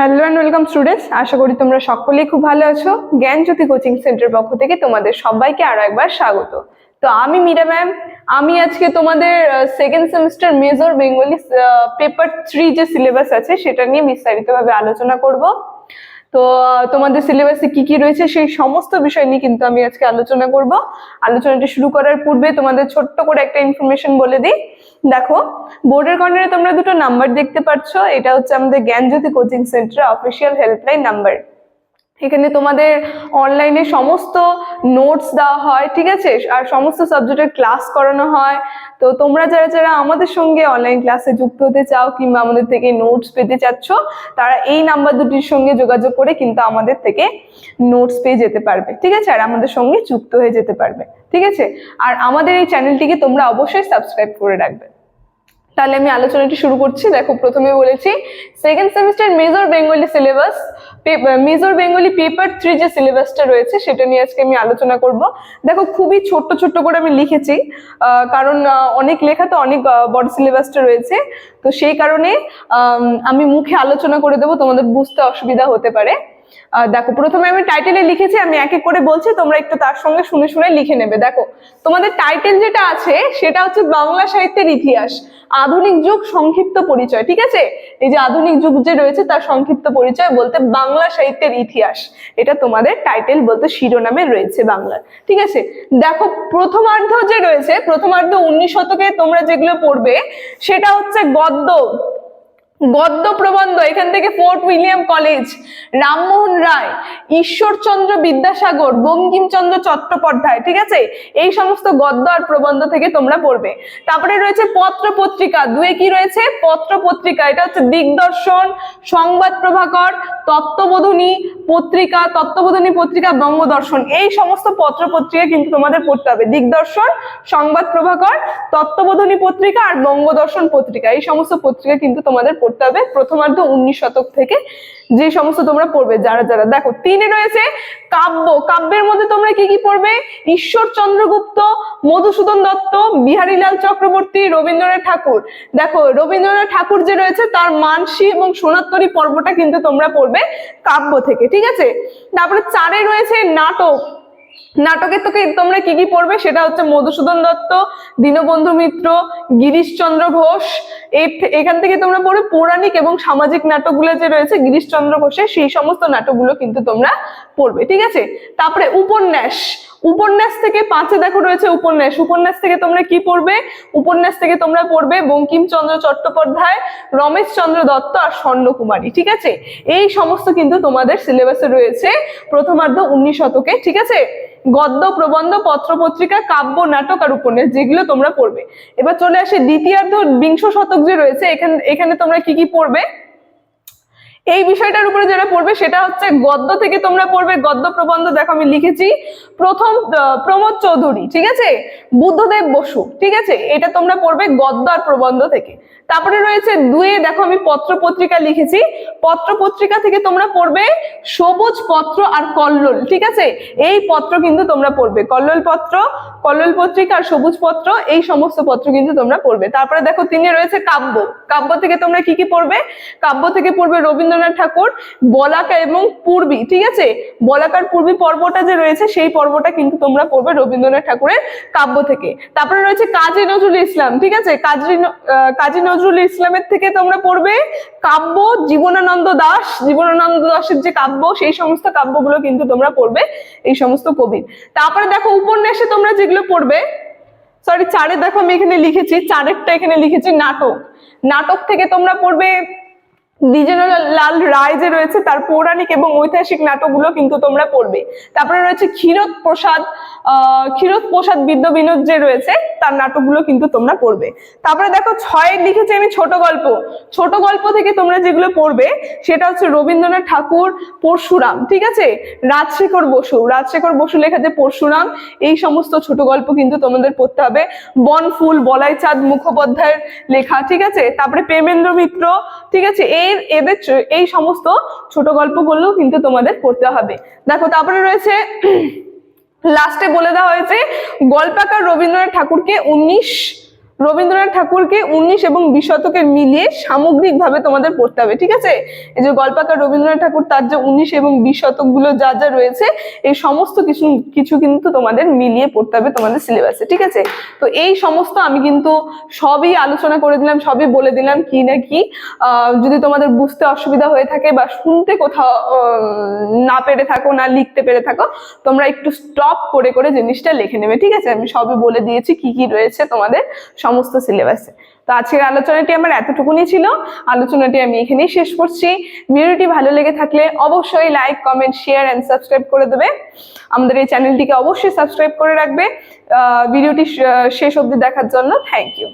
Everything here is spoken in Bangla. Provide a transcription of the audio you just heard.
হ্যালো অ্যান্ড ওয়েলকাম স্টুডেন্টস আশা করি তোমরা সকলেই খুব ভালো আছো। জ্ঞানজ্যোতি কোচিং সেন্টার পক্ষ থেকে তোমাদের সবাইকে আরও একবার স্বাগত। তো আমি মীরা ম্যাম আমি আজকে তোমাদের second semester major Bengali paper three যে সিলেবাস আছে, সেটা নিয়ে বিস্তারিতভাবে আলোচনা করব। তো তোমাদের সিলেবাসে কি কি রয়েছে সেই সমস্ত বিষয় নিয়ে কিন্তু আমি আজকে আলোচনা করব। আলোচনাটি শুরু করার পূর্বে তোমাদের ছোট্ট করে একটা ইনফরমেশন বলে দিই। দেখো বোর্ডের কর্নারে তোমরা দুটো নাম্বার দেখতে পাচ্ছ এটা হচ্ছে আমাদের Gyanjyoti coaching centre official helpline number এখানে তোমাদের অনলাইনে সমস্ত নোটস দেওয়া হয়, ঠিক আছে? আর সমস্ত সাবজেক্টের ক্লাস করানো হয়। তো তোমরা যারা যারা আমাদের সঙ্গে অনলাইন ক্লাসে যুক্ত হতে চাও কিংবা আমাদের থেকে নোটস পেতে চাচ্ছ, তারা এই নাম্বার দুটির সঙ্গে যোগাযোগ করে কিন্তু আমাদের থেকে নোটস পেয়ে যেতে পারবে, ঠিক আছে? আর আমাদের সঙ্গে যুক্ত হয়ে যেতে পারবে, ঠিক আছে? আর আমাদের এই চ্যানেলটিকে তোমরা অবশ্যই সাবস্ক্রাইব করে রাখবে। তাহলে আমি আলোচনাটি শুরু করছি। দেখো প্রথমে বলেছি second semester major Bengali syllabus major Bengali paper three যে সিলেবাসটা রয়েছে, সেটা নিয়ে আজকে আমি আলোচনা করব। দেখো, খুবই ছোট্ট ছোট্ট করে আমি লিখেছি কারণ অনেক লেখা তো অনেক বড় সিলেবাসটা রয়েছে। তো সেই কারণে আমি মুখে আলোচনা করে দেবো, তোমাদের বুঝতে অসুবিধা হতে পারে। দেখো, প্রথমে আমি টাইটেলে লিখেছি, আমি এক এক করে বলছি, তোমরা একটু তার সঙ্গে শুনে শুনে লিখে নেবে। দেখো, তোমাদের টাইটেল যেটা আছে, সেটা হচ্ছে বাংলা সাহিত্যের ইতিহাস, আধুনিক যুগ সংক্ষিপ্ত পরিচয়, ঠিক আছে? এই যে আধুনিক যুগ যে রয়েছে, তার সংক্ষিপ্ত পরিচয় বলতে বাংলা সাহিত্যের ইতিহাস, এটা তোমাদের টাইটেল বলতে শিরোনামে রয়েছে বাংলার, ঠিক আছে? দেখো, প্রথমার্ধ যে রয়েছে, প্রথমার্ধ উনিশ শতকে তোমরা যেগুলো পড়বে, সেটা হচ্ছে গদ্য গদ্য প্রবন্ধ, এখান থেকে Fort William college, Rammohan Roy, Ishwarchandra Vidyasagar, Bankimchandra Chattopadhyay, ঠিক আছে? এই সমস্ত গদ্য আর প্রবন্ধ থেকে তোমরা পড়বে। তারপরে রয়েছে পত্র পত্রিকা দুয়ে কি রয়েছে? পত্র পত্রিকা এটা হচ্ছে দিগদর্শন, সংবাদ প্রভাকর, তত্ত্ববোধনী পত্রিকা তত্ত্ববোধনী পত্রিকা, বঙ্গদর্শন, এই সমস্ত পত্র পত্রিকা কিন্তু তোমাদের পড়তে হবে। দিগদর্শন সংবাদ প্রভাকর, তত্ত্ববোধনী পত্রিকা আর বঙ্গদর্শন পত্রিকা। এই সমস্ত পত্রিকা কিন্তু তোমাদের পড়তে হবে প্রথমার্ধ উনিশ শতক থেকে। যে সমস্ত তোমরা পড়বে, যারা যারা। দেখো, তিনে রয়েছে কাব্য। কাব্যের মধ্যে তোমরা কি কি পড়বে? ঈশ্বর চন্দ্রগুপ্ত মধুসূদন দত্ত, বিহারীলাল চক্রবর্তী, রবীন্দ্রনাথ ঠাকুর। দেখো, রবীন্দ্রনাথ ঠাকুর যে রয়েছে, তার মানসী এবং সোনাত্তরী পর্বটা কিন্তু তোমরা পড়বে কাব্য থেকে, ঠিক আছে? তারপরে চারে রয়েছে নাটক। নাটকের তোকে তোমরা কি কি পড়বে সেটা হচ্ছে মধুসূদন দত্ত, দীনবন্ধু মিত্র, গিরিশচন্দ্র ঘোষ। এখান থেকে তোমরা পড়বে পৌরাণিক এবং সামাজিক নাটকগুলো যে রয়েছে গিরিশচন্দ্র ঘোষের, সেই সমস্ত নাটকগুলো কিন্তু তোমরা পড়বে, ঠিক আছে? তারপরে উপন্যাস। উপন্যাস থেকে পাঁচে দেখো রয়েছে উপন্যাস। উপন্যাস থেকে তোমরা কি পড়বে? উপন্যাস থেকে তোমরা পড়বে বঙ্কিমচন্দ্র চট্টোপাধ্যায় রমেশ চন্দ্র দত্ত আর স্বর্ণকুমারী, ঠিক আছে? এই সমস্ত কিন্তু তোমাদের সিলেবাসে রয়েছে প্রথমার্ধ উনিশ শতকে, ঠিক আছে? গদ্য, প্রবন্ধ পত্র পত্রিকা কাব্য, নাটক আর উপন্যাস যেগুলো তোমরা পড়বে। এবার চলে আসে দ্বিতীয়ার্ধ বিংশ শতক যে রয়েছে, এখানে এখানে তোমরা কি কি পড়বে? এই বিষয়টার উপরে যেটা পড়বে, সেটা হচ্ছে গদ্য থেকে তোমরা পড়বে। গদ্য প্রবন্ধ দেখো, আমি লিখেছি। প্রথম প্রমোদ চৌধুরী, ঠিক আছে? বুদ্ধদেব বসু, ঠিক আছে? এটা তোমরা পড়বে গদ্য আর প্রবন্ধ থেকে। তারপরে রয়েছে দুয়ে, দেখো আমি পত্র পত্রিকা লিখেছি। পত্র পত্রিকা থেকে তোমরা পড়বে সবুজ পত্র আর কল্লোল, ঠিক আছে? এই পত্র কিন্তু তোমরা পড়বে। কল্লোল পত্র, কল্লোল পত্রিকা আর সবুজ পত্র, এই সমস্ত পত্র কিন্তু তোমরা পড়বে। তারপরে দেখো তিনে রয়েছে কাব্য। কাব্য থেকে তোমরা কি কি পড়বে? কাব্য থেকে পড়বে রবীন্দ্রনাথ ঠাকুর, বলাকা এবং পূর্বী, ঠিক আছে? বলাকার পূর্বী পর্বটা যে রয়েছে, সেই পর্বটা কিন্তু তোমরা পড়বে রবীন্দ্রনাথ ঠাকুরের কাব্য থেকে। তারপরে রয়েছে কাজী নজরুল ইসলাম, ঠিক আছে? কাজী কাজী নজরুল ইসলামের থেকে তোমরা পড়বে কাব্য, জীবনানন্দ দাস, জীবনানন্দ দাসের যে কাব্য, সেই সমস্ত কাব্যগুলো কিন্তু তোমরা পড়বে এই সমস্ত কবির। তারপরে দেখো উপন্যাসে তোমরা যেগুলো পড়বে সরি চারে দেখো আমি এখানে লিখেছি, চারেরটা এখানে লিখেছি নাটক। নাটক থেকে তোমরা পড়বে দ্বিজেন্দ্রলাল রায় যে রয়েছে, তার পৌরাণিক এবং ঐতিহাসিক নাটকগুলো কিন্তু তোমরা পড়বে। তারপরে রয়েছে ক্ষীরোদ প্রসাদ, আহ, ক্ষীরোদ প্রসাদ বিদ্য বিনোদ যে রয়েছে, তার নাটকগুলো কিন্তু তোমরা পড়বে। তারপরে দেখো ছয়ে লিখেছি আমি ছোট গল্প। ছোট গল্প থেকে তোমরা যেগুলো পড়বে, সেটা হচ্ছে রবীন্দ্রনাথ ঠাকুর, পরশুরাম, ঠিক আছে? রাজশেখর বসু। রাজশেখর বসু লেখা যে পরশুরাম, এই সমস্ত ছোট গল্প কিন্তু তোমাদের পড়তে হবে। বনফুল বলাই চাঁদ মুখোপাধ্যায়ের লেখা, ঠিক আছে? তারপরে প্রেমেন্দ্র মিত্র, ঠিক আছে? এর, এদের এই সমস্ত ছোট গল্পগুলো কিন্তু তোমাদের পড়তে হবে। দেখো, তারপরে রয়েছে লাস্টে বলে দেওয়া হয়েছে, গল্পাকার রবীন্দ্রনাথ ঠাকুরকে উনিশ রবীন্দ্রনাথ ঠাকুরকে উনিশ এবং বিশ শতকের মিলিয়ে সামগ্রিকভাবে তোমাদের পড়তে হবে, ঠিক আছে? এই যে গল্পাকার রবীন্দ্রনাথ ঠাকুর, তার যে উনিশ এবং বিশ শতকগুলো যা যা রয়েছে, এই সমস্ত কিছু কিছু কিন্তু তোমাদের মিলিয়ে পড়তে হবে তোমাদের সিলেবাসে ঠিক আছে? তো এই সমস্ত আমি কিন্তু সবই আলোচনা করে দিলাম, সবই বলে দিলাম কি না কি। যদি তোমাদের বুঝতে অসুবিধা হয়ে থাকে বা শুনতে কোথাও না পেরে থাকো, না লিখতে পেরে থাকো, তোমরা একটু স্টপ করে করে জিনিসটা লিখে নেবে, ঠিক আছে? আমি সবই বলে দিয়েছি কি কি রয়েছে তোমাদের সমস্ত সিলেবাসে তো আজকের আলোচনাটি আমার এতটুকুনি ছিল। আলোচনাটি আমি এখানেই শেষ করছি। ভিডিওটি ভালো লেগে থাকলে অবশ্যই like comment share and subscribe করে দেবে। আমাদের এই চ্যানেলটিকে অবশ্যই সাবস্ক্রাইব করে রাখবে। ভিডিওটি শেষ অবধি দেখার জন্য থ্যাংক ইউ